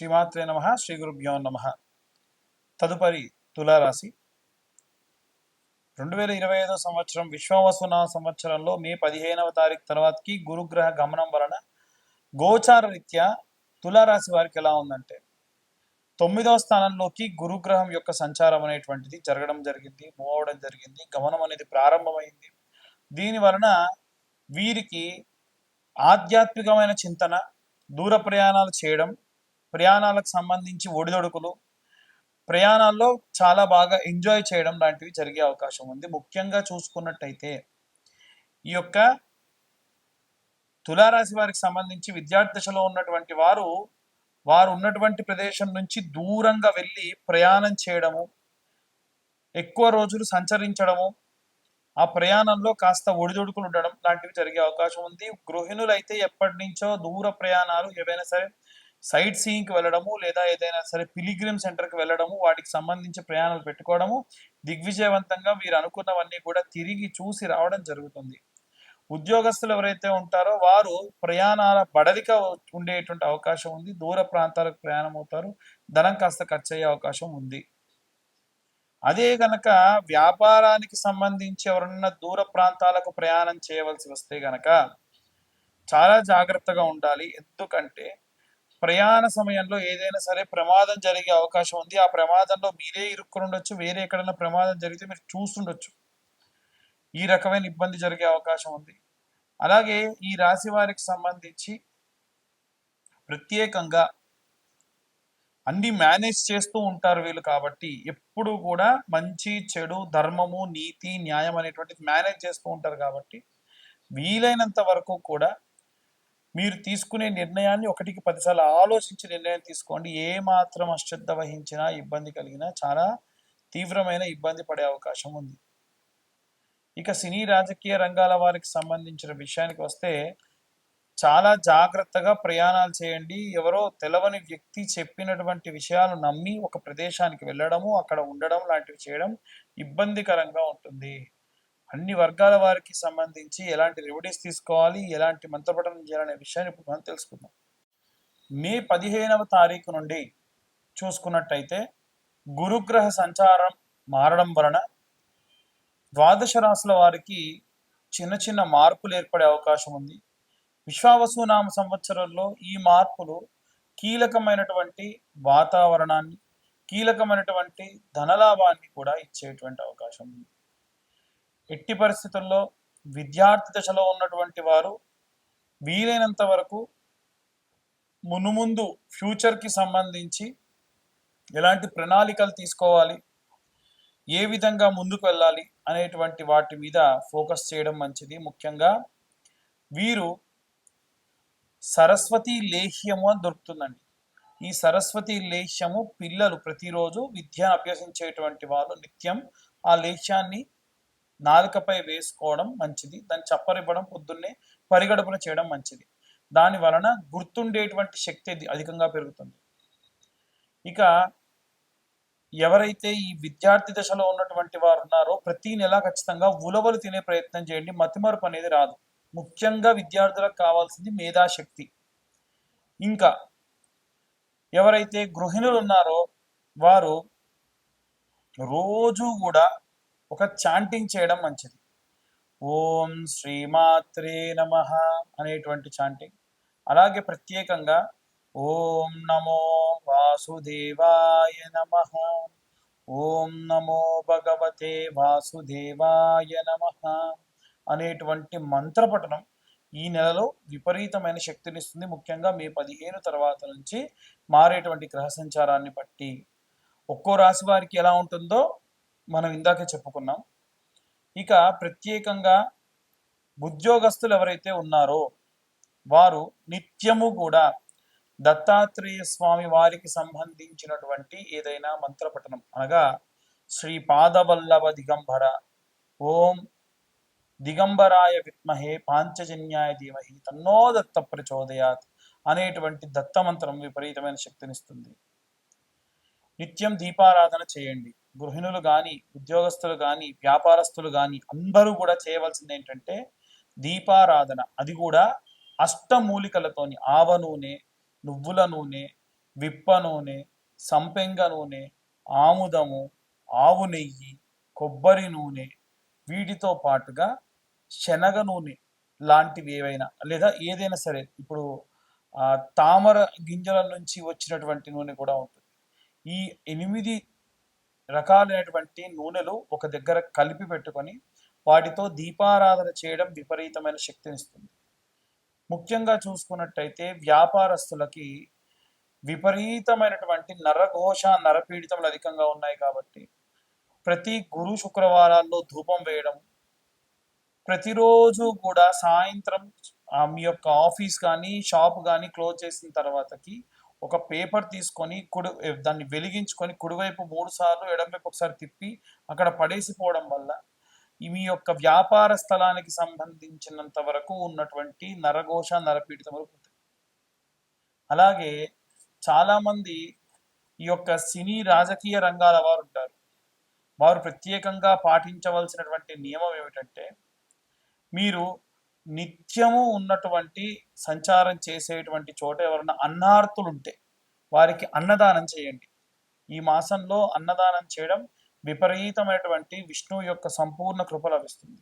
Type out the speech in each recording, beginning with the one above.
శ్రీమాత్రే నమ శ్రీ గురుభ్యో నమ. తదుపరి తులారాశి. రెండు వేల ఇరవై ఐదో సంవత్సరం విశ్వవసున సంవత్సరంలో మే పదిహేనవ తారీఖు తర్వాతకి గురుగ్రహ గమనం వలన గోచార రీత్యా తులారాశి వారికి ఎలా ఉందంటే తొమ్మిదవ స్థానంలోకి గురుగ్రహం యొక్క సంచారం అనేటువంటిది జరగడం జరిగింది మూవ్ అవడం జరిగింది గమనం అనేది ప్రారంభమైంది. దీని వలన వీరికి ఆధ్యాత్మికమైన చింతన దూర ప్రయాణాలు చేయడం ప్రయాణాలకు సంబంధించి ఒడిదొడుకులు ప్రయాణాల్లో చాలా బాగా ఎంజాయ్ చేయడం లాంటివి జరిగే అవకాశం ఉంది. ముఖ్యంగా చూసుకున్నట్టయితే ఈ యొక్క తులారాశి వారికి సంబంధించి విద్యార్థి దశలో ఉన్నటువంటి వారు వారు ఉన్నటువంటి ప్రదేశం నుంచి దూరంగా వెళ్ళి ప్రయాణం చేయడము ఎక్కువ రోజులు సంచరించడము ఆ ప్రయాణంలో కాస్త ఒడిదొడుకులు ఉండడం లాంటివి జరిగే అవకాశం ఉంది. గృహిణులు అయితే ఎప్పటి నుంచో దూర ప్రయాణాలు ఏవైనా సరే సైట్ సీయింగ్కి వెళ్ళడము లేదా ఏదైనా సరే పిలిగ్రిమ్ సెంటర్కి వెళ్ళడము వాటికి సంబంధించి ప్రయాణాలు పెట్టుకోవడము దిగ్విజయవంతంగా వీరు అనుకున్నవన్నీ కూడా తిరిగి చూసి రావడం జరుగుతుంది. ఉద్యోగస్తులు ఎవరైతే ఉంటారో వారు ప్రయాణాల బడలిక ఉండేటువంటి అవకాశం ఉంది దూర ప్రాంతాలకు ప్రయాణం అవుతారు ధనం కాస్త ఖర్చు అయ్యే అవకాశం ఉంది. అదే గనక వ్యాపారానికి సంబంధించి ఎవరన్నా దూర ప్రాంతాలకు ప్రయాణం చేయవలసి వస్తే గనక చాలా జాగ్రత్తగా ఉండాలి. ఎందుకంటే ప్రయాణ సమయంలో ఏదైనా సరే ప్రమాదం జరిగే అవకాశం ఉంది. ఆ ప్రమాదంలో మీరే ఇరుక్కుని ఉండొచ్చు వేరే ఎక్కడైనా ప్రమాదం జరిగితే మీరు చూస్తుండొచ్చు. ఈ రకమైన ఇబ్బంది జరిగే అవకాశం ఉంది. అలాగే ఈ రాశి వారికి సంబంధించి ప్రత్యేకంగా అన్ని మేనేజ్ చేస్తూ ఉంటారు వీళ్ళు కాబట్టి ఎప్పుడు కూడా మంచి చెడు ధర్మము నీతి న్యాయం అనేటువంటిది మేనేజ్ చేస్తూ ఉంటారు కాబట్టి వీలైనంత వరకు కూడా మీరు తీసుకునే నిర్ణయాన్ని ఒకటికి పదిసార్లు ఆలోచించి నిర్ణయం తీసుకోండి. ఏ మాత్రం అశ్రద్ధ వహించినా ఇబ్బంది కలిగినా చాలా తీవ్రమైన ఇబ్బంది పడే అవకాశం ఉంది. ఇక సినీ రాజకీయ రంగాల వారికి సంబంధించిన విషయానికి వస్తే చాలా జాగ్రత్తగా ప్రయాణాలు చేయండి. ఎవరో తెలవని వ్యక్తి చెప్పినటువంటి విషయాలు నమ్మి ఒక ప్రదేశానికి వెళ్ళడము అక్కడ ఉండడం లాంటివి చేయడం ఇబ్బందికరంగా ఉంటుంది. అన్ని వర్గాల వారికి సంబంధించి ఎలాంటి రెమెడీస్ తీసుకోవాలి ఎలాంటి మంత్రపఠనం చేయాలనే విషయాన్ని ఇప్పుడు మనం తెలుసుకుందాం. మే పదిహేనవ తారీఖు నుండి చూసుకున్నట్టయితే గురుగ్రహ సంచారం మారడం వలన ద్వాదశ రాశుల వారికి చిన్న చిన్న మార్పులు ఏర్పడే అవకాశం ఉంది. విశ్వావసునామ సంవత్సరంలో ఈ మార్పులు కీలకమైనటువంటి వాతావరణాన్ని కీలకమైనటువంటి ధనలాభాన్ని కూడా ఇచ్చేటువంటి అవకాశం ఉంది. ఎట్టి పరిస్థితుల్లో విద్యార్థి దశలో ఉన్నటువంటి వారు వీలైనంత వరకు మునుముందు ఫ్యూచర్కి సంబంధించి ఎలాంటి ప్రణాళికలు తీసుకోవాలి ఏ విధంగా ముందుకు వెళ్ళాలి అనేటువంటి వాటి మీద ఫోకస్ చేయడం మంచిది. ముఖ్యంగా వీరు సరస్వతి లేహ్యము అని దొరుకుతుందండి. ఈ సరస్వతి లేహ్యము పిల్లలు ప్రతిరోజు విద్యను అభ్యసించేటువంటి వాళ్ళు నిత్యం ఆ లేహ్యాన్ని నాలుకపై వేసుకోవడం మంచిది. దాన్ని చప్పరివ్వడం పొద్దున్నే పరిగడుపున చేయడం మంచిది. దాని వలన గుర్తుండేటువంటి శక్తి అధికంగా పెరుగుతుంది. ఇక ఎవరైతే ఈ విద్యార్థి దశలో ఉన్నటువంటి వారు ఉన్నారో ప్రతి నెల ఖచ్చితంగా ఉలవలు తినే ప్రయత్నం చేయండి. మతిమరుపు అనేది రాదు. ముఖ్యంగా విద్యార్థులకు కావాల్సింది మేధాశక్తి. ఇంకా ఎవరైతే గృహిణులు ఉన్నారో వారు రోజు కూడా ఒక చాంటింగ్ చేయడం మంచిది. ఓం శ్రీమాత్రే నమ అనేటువంటి చాంటింగ్. అలాగే ప్రత్యేకంగా ఓం నమో వాసుదేవాయ నమ. ఓం నమో భగవతే వాసుదేవాయ నమ అనేటువంటి మంత్రపఠనం ఈ నెలలో విపరీతమైన శక్తినిస్తుంది. ముఖ్యంగా మే పదిహేను తర్వాత నుంచి మారేటువంటి గ్రహ సంచారాన్ని బట్టి ఒక్కో రాశి వారికి ఎలా ఉంటుందో మనం ఇందాకే చెప్పుకున్నాం. ఇక ప్రత్యేకంగా ఉద్యోగస్తులు ఎవరైతే ఉన్నారో వారు నిత్యము కూడా దత్తాత్రేయ స్వామి వారికి సంబంధించినటువంటి ఏదైనా మంత్రపఠనం అనగా శ్రీ పాదవల్లభ దిగంబర ఓం దిగంబరాయ విత్మహే పాంచజన్యాయ ధీమహి తన్నో దత్త ప్రచోదయాత్ అనేటువంటి దత్త మంత్రం విపరీతమైన శక్తినిస్తుంది నిత్యం దీపారాధన చేయండి. గృహిణులు కానీ ఉద్యోగస్తులు కానీ వ్యాపారస్తులు కానీ అందరూ కూడా చేయవలసింది ఏంటంటే దీపారాధన. అది కూడా అష్టమూలికలతోని ఆవ నూనె నువ్వుల నూనె విప్ప నూనె సంపెంగ నూనె ఆముదము ఆవు నెయ్యి కొబ్బరి నూనె వీటితో పాటుగా శనగ నూనె లాంటివి ఏవైనా లేదా ఏదైనా సరే ఇప్పుడు తామర గింజల నుంచి వచ్చినటువంటి నూనె కూడా ఉంటుంది. ఈ ఎనిమిది రకాలైనటువంటి నూనెలు ఒక దగ్గర కలిపి పెట్టుకొని వాటితో దీపారాధన చేయడం విపరీతమైన శక్తినిస్తుంది. ముఖ్యంగా చూసుకున్నట్టయితే వ్యాపారస్తులకి విపరీతమైనటువంటి నరఘోష నరపీడితములు అధికంగా ఉన్నాయి కాబట్టి ప్రతి గురు శుక్రవారాల్లో ధూపం వేయడం ప్రతిరోజు కూడా సాయంత్రం ఆమె మీ యొక్క ఆఫీస్ కానీ షాప్ కానీ క్లోజ్ చేసిన తర్వాతకి ఒక పేపర్ తీసుకొని కుడి దాన్ని వెలిగించుకొని కుడివైపు మూడు సార్లు ఎడంవైపు ఒకసారి తిప్పి అక్కడ పడేసిపోవడం వల్ల ఈ మీ యొక్క వ్యాపార స్థలానికి సంబంధించినంత వరకు ఉన్నటువంటి నరఘోష నరపీడితం వరకు అలాగే చాలామంది ఈ యొక్క సినీ రాజకీయ రంగాల వారు ఉంటారు. వారు ప్రత్యేకంగా పాటించవలసినటువంటి నియమం ఏమిటంటే మీరు నిత్యము ఉన్నటువంటి సంచారం చేసేటువంటి చోట ఎవరైనా అన్నార్తులు ఉంటే వారికి అన్నదానం చేయండి. ఈ మాసంలో అన్నదానం చేయడం విపరీతమైనటువంటి విష్ణువు యొక్క సంపూర్ణ కృప లభిస్తుంది.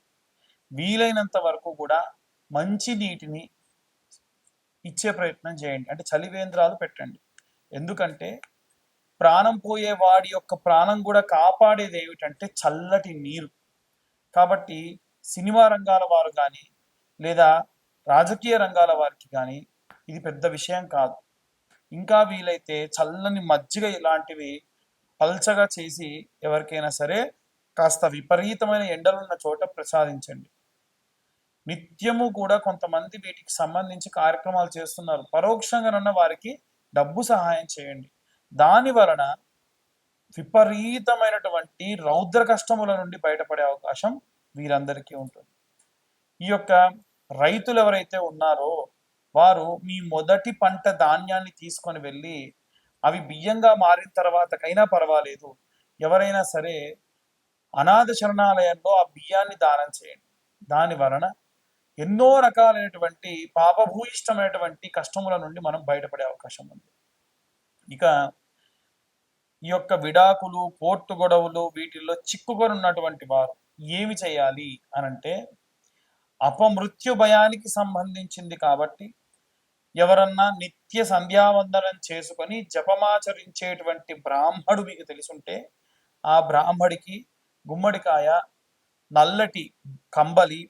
వీలైనంత వరకు కూడా మంచి నీటిని ఇచ్చే ప్రయత్నం చేయండి. అంటే చలివేంద్రాలు పెట్టండి. ఎందుకంటే ప్రాణం పోయే వాడి యొక్క ప్రాణం కూడా కాపాడేది ఏమిటంటే చల్లటి నీరు. కాబట్టి సినిమా రంగాల వారు కానీ లేదా రాజకీయ రంగాల వారికి కానీ ఇది పెద్ద విషయం కాదు. ఇంకా వీలైతే చల్లని మజ్జిగ ఇలాంటివి పల్చగా చేసి ఎవరికైనా సరే కాస్త విపరీతమైన ఎండలున్న చోట ప్రసాదించండి. నిత్యము కూడా కొంతమంది వీటికి సంబంధించి కార్యక్రమాలు చేస్తున్నారు. పరోక్షంగానన్న వారికి డబ్బు సహాయం చేయండి. దాని వలన విపరీతమైనటువంటి రౌద్ర కష్టముల నుండి బయటపడే అవకాశం వీరందరికీ ఉంటుంది. ఈ యొక్క రైతులు ఎవరైతే ఉన్నారో వారు మీ మొదటి పంట ధాన్యాన్ని తీసుకొని వెళ్ళి అవి బియ్యంగా మారిన తర్వాతకైనా పర్వాలేదు. ఎవరైనా సరే అనాథ శరణాలయంలో ఆ బియ్యాన్ని దానం చేయండి. దాని వలన ఎన్నో రకాలైనటువంటి పాపభూయిష్టమైనటువంటి కష్టముల నుండి మనం బయటపడే అవకాశం ఉంది. ఇక ఈ యొక్క విడాకులు కోర్టు గొడవలు వీటిల్లో చిక్కుకొని ఉన్నటువంటి వారు ఏమి చేయాలి అనంటే అపమృత్యు భయానికి సంబంధించింది కాబట్టి ఎవరన్నా నిత్య సంధ్యావందనం చేసుకొని జపమాచరించేటువంటి బ్రాహ్మడు మీకు తెలుసుంటే ఆ బ్రాహ్మడికి గుమ్మడికాయ నల్లటి కంబలి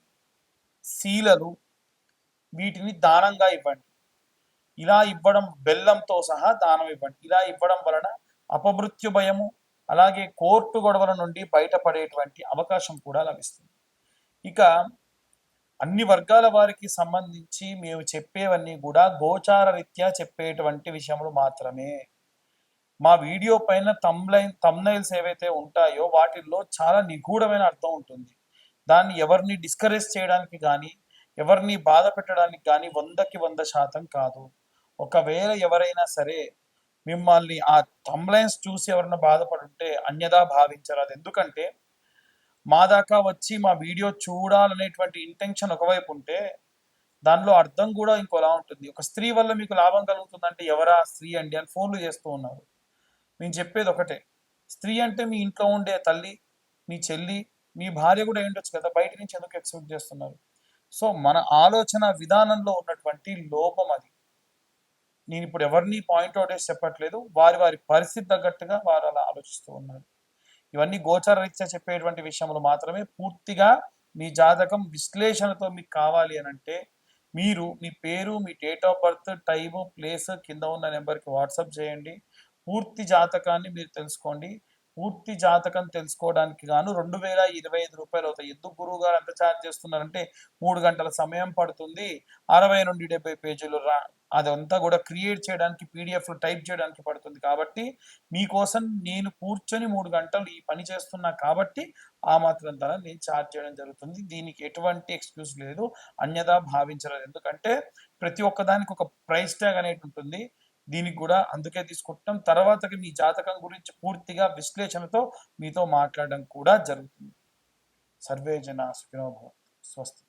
శీలలు వీటిని దానంగా ఇవ్వండి. ఇలా ఇవ్వడం బెల్లంతో సహా దానం ఇవ్వండి. ఇలా ఇవ్వడం వలన అపమృత్యు భయము అలాగే కోర్టు గొడవల నుండి బయటపడేటువంటి అవకాశం కూడా లభిస్తుంది. ఇక అన్ని వర్గాల వారికి సంబంధించి మేము చెప్పేవన్నీ కూడా గోచార రీత్యా చెప్పేటువంటి విషయములు మాత్రమే. మా వీడియో పైన తమ్లైన్ తమ్నైల్స్ ఏవైతే ఉంటాయో వాటిల్లో చాలా నిగూఢమైన అర్థం ఉంటుంది. దాన్ని ఎవరిని డిస్కరేజ్ చేయడానికి కానీ ఎవరిని బాధ పెట్టడానికి కానీ వందకి వంద శాతం కాదు. ఒకవేళ ఎవరైనా సరే మిమ్మల్ని ఆ తమ్లైన్స్ చూసి ఎవరైనా బాధపడుంటే అన్యదా భావించరాదు. ఎందుకంటే మా దాకా వచ్చి మా వీడియో చూడాలనేటువంటి ఇంటెన్షన్ ఒకవైపు ఉంటే దానిలో అర్థం కూడా ఇంకోలా ఉంటుంది. ఒక స్త్రీ వల్ల మీకు లాభం కలుగుతుందంటే ఎవరా స్త్రీ అండి అని ఫోన్లు చేస్తూ ఉన్నారు. నేను చెప్పేది ఒకటే. స్త్రీ అంటే మీ ఇంట్లో ఉండే తల్లి మీ చెల్లి మీ భార్య కూడా ఏంటొచ్చు కదా బయట నుంచి ఎందుకు ఎక్స్పెక్ట్ చేస్తున్నారు? సో మన ఆలోచన విధానంలో ఉన్నటువంటి లోపం అది. నేను ఇప్పుడు ఎవరిని పాయింట్అవుట్ చేసి చెప్పట్లేదు వారి వారి పరిస్థితి తగ్గట్టుగా వారు అలా ఆలోచిస్తూ ఉన్నారు. ఇవన్నీ గోచర రీత్యా చెప్పేటువంటి విషయంలో మాత్రమే పూర్తిగా మీ జాతకం విశ్లేషణతో మీకు కావాలి అని అంటే మీరు మీ పేరు మీ date of birth time place కింద ఉన్న నెంబర్కి వాట్సాప్ చేయండి. పూర్తి జాతకాన్ని మీరు తెలుసుకోండి. పూర్తి జాతకం తెలుసుకోవడానికి గాను రెండు వేల ఇరవై ఐదు రూపాయలు అవుతాయి ఎందుకు గురువు గారు ఎంత ఛార్జ్ చేస్తున్నారంటే మూడు గంటల సమయం పడుతుంది. అరవై నుండి డెబ్బై పేజీలు రా అదంతా కూడా క్రియేట్ చేయడానికి పీడిఎఫ్లు టైప్ చేయడానికి పడుతుంది కాబట్టి మీకోసం నేను కూర్చొని మూడు గంటలు ఈ పని చేస్తున్నా కాబట్టి ఆ మాత్రం ధర నేను ఛార్జ్ చేయడం జరుగుతుంది. దీనికి ఎటువంటి ఎక్స్క్యూజ్ లేదు. అన్యదా భావించలేదు ఎందుకంటే ప్రతి ఒక్కదానికి ఒక ప్రైస్ ట్యాగ్ అనేది ఉంటుంది. దీనికి కూడా అందుకే తీసుకుంటాం తర్వాతకి మీ జాతకం గురించి పూర్తిగా విశ్లేషణతో మీతో మాట్లాడడం కూడా జరుగుతుంది. సర్వే జన సుఖినోభవ స్వస్తి.